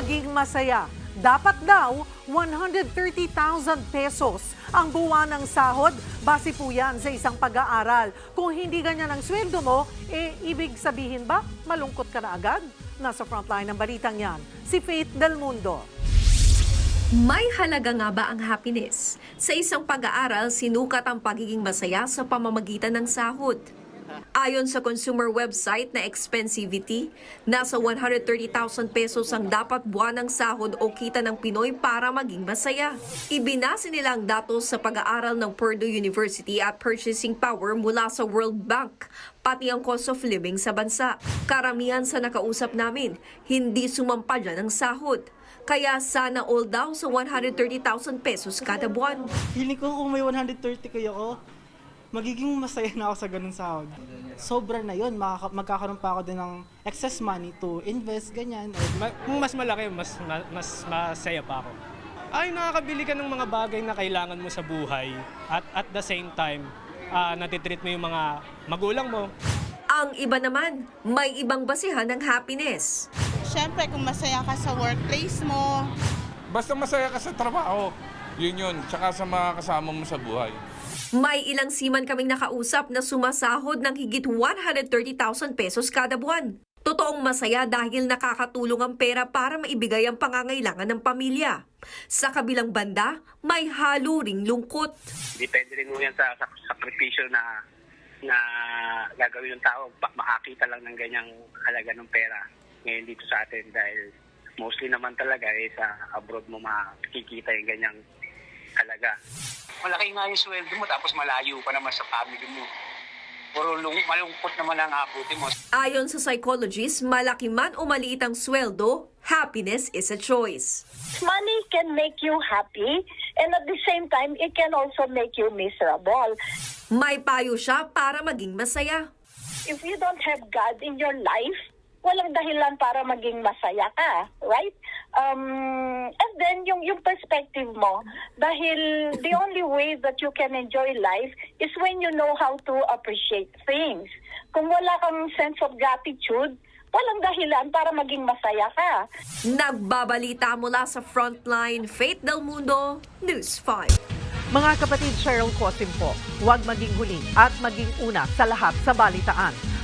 maging masaya. Dapat daw 130,000 pesos ang buwan ng sahod. Base po yan sa isang pag-aaral. Kung hindi ganyan ang sweldo mo, eh ibig sabihin ba malungkot ka na agad? Nasa frontline ng balitang yan, si Faith Del Mundo. May halaga nga ba ang happiness? Sa isang pag-aaral, sinukat ang pagiging masaya sa pamamagitan ng sahod. Ayon sa consumer website na Expensivity, nasa 130,000 pesos ang dapat buwan ng sahod o kita ng Pinoy para maging masaya. Ibinase nila ang datos sa pag-aaral ng Purdue University at Purchasing Power mula sa World Bank, pati ang cost of living sa bansa. Karamihan sa nakausap namin, hindi sumampa dyan ang sahod. Kaya sana all daw sa 130,000 pesos kada buwan. Feeling ko kung may 130 kayo ako, magiging masaya na ako sa ganun sahod. Sobra na yun, makaka- magkakaroon pa ako din ng excess money to invest, ganyan. Ma- kung mas malaki, mas, ma- mas masaya pa ako. Ay, nakakabili ka ng mga bagay na kailangan mo sa buhay at at the same time, uh, natitreat mo yung mga magulang mo. Ang iba naman, may ibang basihan ng happiness. Siyempre, kung masaya ka sa workplace mo, Basta masaya ka sa trabaho. Yun yun. Tsaka sa mga kasama mo sa buhay. May ilang siman kaming nakausap na sumasahod ng higit 130,000 pesos kada buwan. Totoong masaya dahil nakakatulong ang pera para maibigay ang pangangailangan ng pamilya. Sa kabilang banda, may halo ring lungkot. depende rin mo yan sa sak- sakripisyo na na gagawin ng tao pa- makakita lang ng ganyang halaga ng pera ngayon dito sa atin dahil mostly naman talaga eh sa abroad mo makikita yung ganyang halaga. Malaki nga yung sweldo mo tapos malayo pa naman sa family mo. Puro lung- malungkot naman ang abuti mo. Ayon sa psychologist, malaki man o maliit ang sweldo, happiness is a choice. money can make you happy and at the same time it can also make you miserable May payo siya para maging masaya. if you don't have god in your life walang dahilan para maging masaya ka right um and then yung yung perspective mo dahil the only way that you can enjoy life is when you know how to appreciate things kung wala kang sense of gratitude walang dahilan para maging masaya ka Nagbabalita mula sa Frontline, Faith Del Mundo, News 5. Mga kapatid Cheryl Cosim po, huwag maging huli at maging una sa lahat sa balitaan.